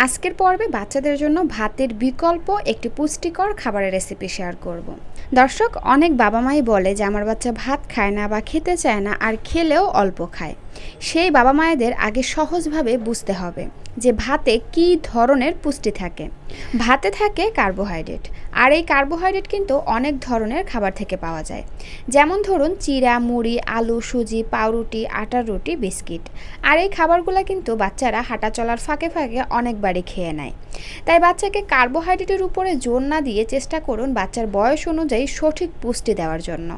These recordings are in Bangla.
আজকের পর্বে বাচ্চাদের জন্য ভাতের বিকল্প একটি পুষ্টিকর খাবারের রেসিপি শেয়ার করব। দর্শক, অনেক বাবা মাই বলে যে, আমার বাচ্চা ভাত খায় না বা খেতে চায় না, আর খেলেও অল্প খায়। সেই বাবা মায়েদের আগে সহজভাবে বুঝতে হবে যে, ভাতে কি ধরনের পুষ্টি থাকে। ভাতে থাকে কার্বোহাইড্রেট, আর এই কার্বোহাইড্রেট কিন্তু অনেক ধরনের খাবার থেকে পাওয়া যায়। যেমন ধরুন, চিড়া, মুড়ি, আলু, সুজি, পাউরুটি, আটার রুটি, বিস্কিট। আর এই খাবারগুলো কিন্তু বাচ্চারা হাঁটা চলার ফাঁকে ফাঁকে অনেকবারই খেয়ে নেয়। তাই বাচ্চাকে কার্বোহাইড্রেটের উপরে জোর না দিয়ে চেষ্টা করুন বাচ্চার বয়স অনুযায়ী সঠিক পুষ্টি দেওয়ার জন্য।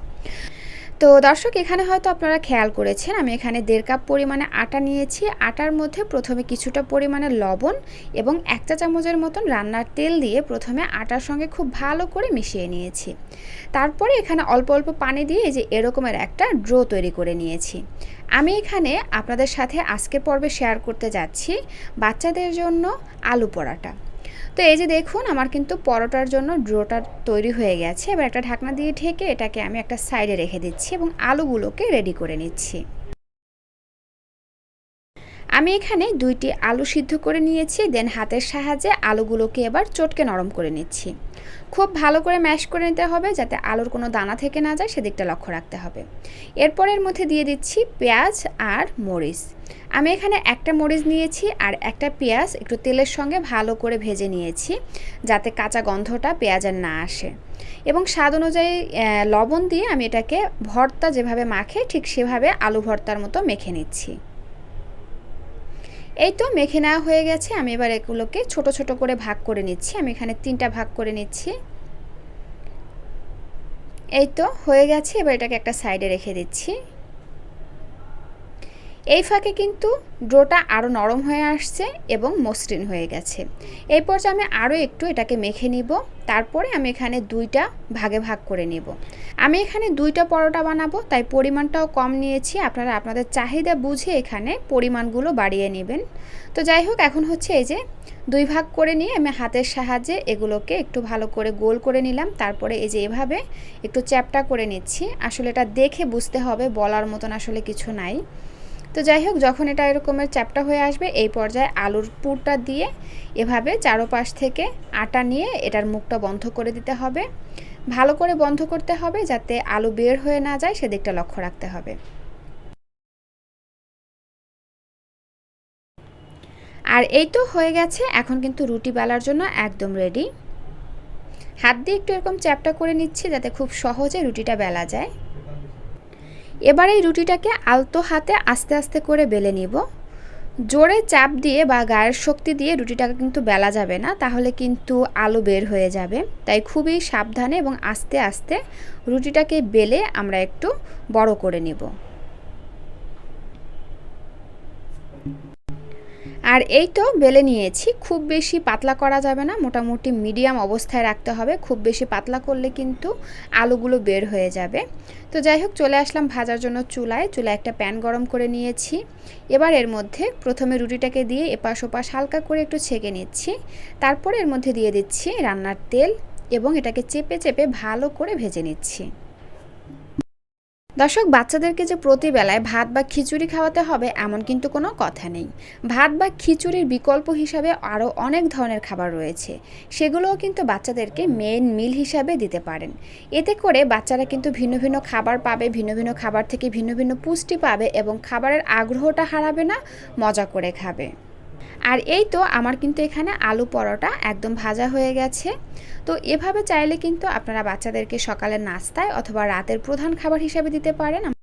তো দর্শক, এখানে হয়তো আপনারা খেয়াল করেছেন, আমি এখানে দেড় কাপ পরিমাণে আটা নিয়েছি। আটার মধ্যে প্রথমে কিছুটা পরিমাণে লবণ এবং এক চা চামচের মতন রান্নার তেল দিয়ে প্রথমে আটার সঙ্গে খুব ভালো করে মিশিয়ে নিয়েছি। তারপরে এখানে অল্প অল্প পানি দিয়ে যে এরকমের একটা ড্রো তৈরি করে নিয়েছি। আমি এখানে আপনাদের সাথে আজকের পর্বে শেয়ার করতে যাচ্ছি বাচ্চাদের জন্য আলু পরাটা। তো এই যে দেখুন, আমার কিন্তু পরোটার জন্য ড্রোটা তৈরি হয়ে গেছে। এবার একটা ঢাকনা দিয়ে ঢেকে এটাকে আমি একটা সাইডে রেখে দিচ্ছি এবং আলুগুলোকে রেডি করে নিচ্ছি। আমি এখানে দুইটি আলু সিদ্ধ করে নিয়েছি, দেন হাতের সাহায্যে আলুগুলোকে এবার চটকে নরম করে নিচ্ছি। খুব ভালো করে ম্যাশ করে নিতে হবে যাতে আলুর কোনো দানা থেকে না যায়, সেদিকটা লক্ষ্য রাখতে হবে। এরপর এর মধ্যে দিয়ে দিচ্ছি পেঁয়াজ আর মরিচ। আমি এখানে একটা মরিচ নিয়েছি আর একটা পেঁয়াজ একটু তেলের সঙ্গে ভালো করে ভেজে নিয়েছি যাতে কাঁচা গন্ধটা পেঁয়াজের না আসে। এবং স্বাদ অনুযায়ী লবণ দিয়ে আমি এটাকে ভর্তা যেভাবে মাখে ঠিক সেভাবে আলু ভর্তার মতো মেখে নিচ্ছি। এই তো মেখে নেওয়া হয়ে গেছে, আমি এবার এগুলোকে ছোট ছোট করে ভাগ করে নিচ্ছি। আমি এখানে তিনটা ভাগ করে নিচ্ছি। এই তো হয়ে গেছে, এবার এটাকে একটা সাইডে রেখে দিচ্ছি। এই ফাঁকে কিন্তু ডোটা আরও নরম হয়ে আসছে এবং মসৃণ হয়ে গেছে। এই পর্যায়ে আমি আরও একটু এটাকে মেখে নিব, তারপরে আমি এখানে দুইটা ভাগে ভাগ করে নেব। আমি এখানে দুইটা পরোটা বানাবো, তাই পরিমাণটাও কম নিয়েছি। আপনারা আপনাদের চাহিদা বুঝে এখানে পরিমাণগুলো বাড়িয়ে নেবেন। তো যাই হোক, এখন হচ্ছে এই যে দুই ভাগ করে নিয়ে আমি হাতের সাহায্যে এগুলোকে একটু ভালো করে গোল করে নিলাম। তারপরে এই যে এভাবে একটু চ্যাপটা করে নিচ্ছি। আসলে এটা দেখে বুঝতে হবে, বলার মতন আসলে কিছু নাই। তো যাই হোক যখন এটা এরকমের চ্যাপটা হয়ে আসবে, এই পর্যায়ে আলুর পুরটা দিয়ে এভাবে চারোপাশ থেকে আটা নিয়ে এটার মুখটা বন্ধ করে দিতে হবে। ভালো করে বন্ধ করতে হবে যাতে আলু বের হয়ে না যায়, সেদিকটা লক্ষ্য রাখতে হবে। আর এই তো হয়ে গেছে, এখন কিন্তু রুটি বেলার জন্য একদম রেডি হাত দিয়ে একটু এরকম চ্যাপটা করে নিচ্ছি যাতে খুব সহজে রুটিটা বেলা যায়। এবার এই রুটিটাকে আলতো হাতে আস্তে আস্তে করে বেলে নিব। জোরে চাপ দিয়ে বা গায়ের শক্তি দিয়ে রুটিটাকে কিন্তু বেলা যাবে না, তাহলে কিন্তু আলো বের হয়ে যাবে। তাই খুবই সাবধানে এবং আস্তে আস্তে রুটিটাকে বেলে আমরা একটু বড় করে নিব। আর এই তো বেলে নিয়েছি, খুব বেশি পাতলা করা যাবে না, মোটামুটি মিডিয়াম অবস্থায় রাখতে হবে, খুব বেশি পাতলা করলে কিন্তু আলুগুলো বের হয়ে যাবে। তো যাই হোক, চলে আসলাম ভাজার জন্য চুলায় চুলায় একটা প্যান গরম করে নিয়েছি। এবার এর মধ্যে প্রথমে রুটিটাকে দিয়ে এপাশ ওপাশ হালকা করে একটু ছেঁকে নিচ্ছি। তারপরে এর মধ্যে দিয়ে দিচ্ছি রান্নার তেল এবং এটাকে চেপে চেপে ভালো করে ভেজে নিচ্ছি। দর্শক, বাচ্চাদেরকে যে প্রতিবেলায় ভাত বা খিচুড়ি খাওয়াতে হবে এমন কিন্তু কোনো কথা নেই। ভাত বা খিচুড়ির বিকল্প হিসাবে আরও অনেক ধরনের খাবার রয়েছে। সেগুলোও কিন্তু বাচ্চাদেরকে মেন মিল হিসাবে দিতে পারেন। এতে করে বাচ্চারা কিন্তু ভিন্ন ভিন্ন খাবার পাবে, ভিন্ন ভিন্ন খাবার থেকে ভিন্ন ভিন্ন পুষ্টি পাবে এবং খাবারের আগ্রহটা হারাবে না, মজা করে খাবে। আর এই তো আমার কিন্তু এখানে আলু পরোটা একদম ভাজা হয়ে গেছে। তো এভাবে চাইলে কিন্তু আপনারা বাচ্চাদেরকে সকালের নাস্তায় অথবা রাতের প্রধান খাবার হিসেবে দিতে পারেন।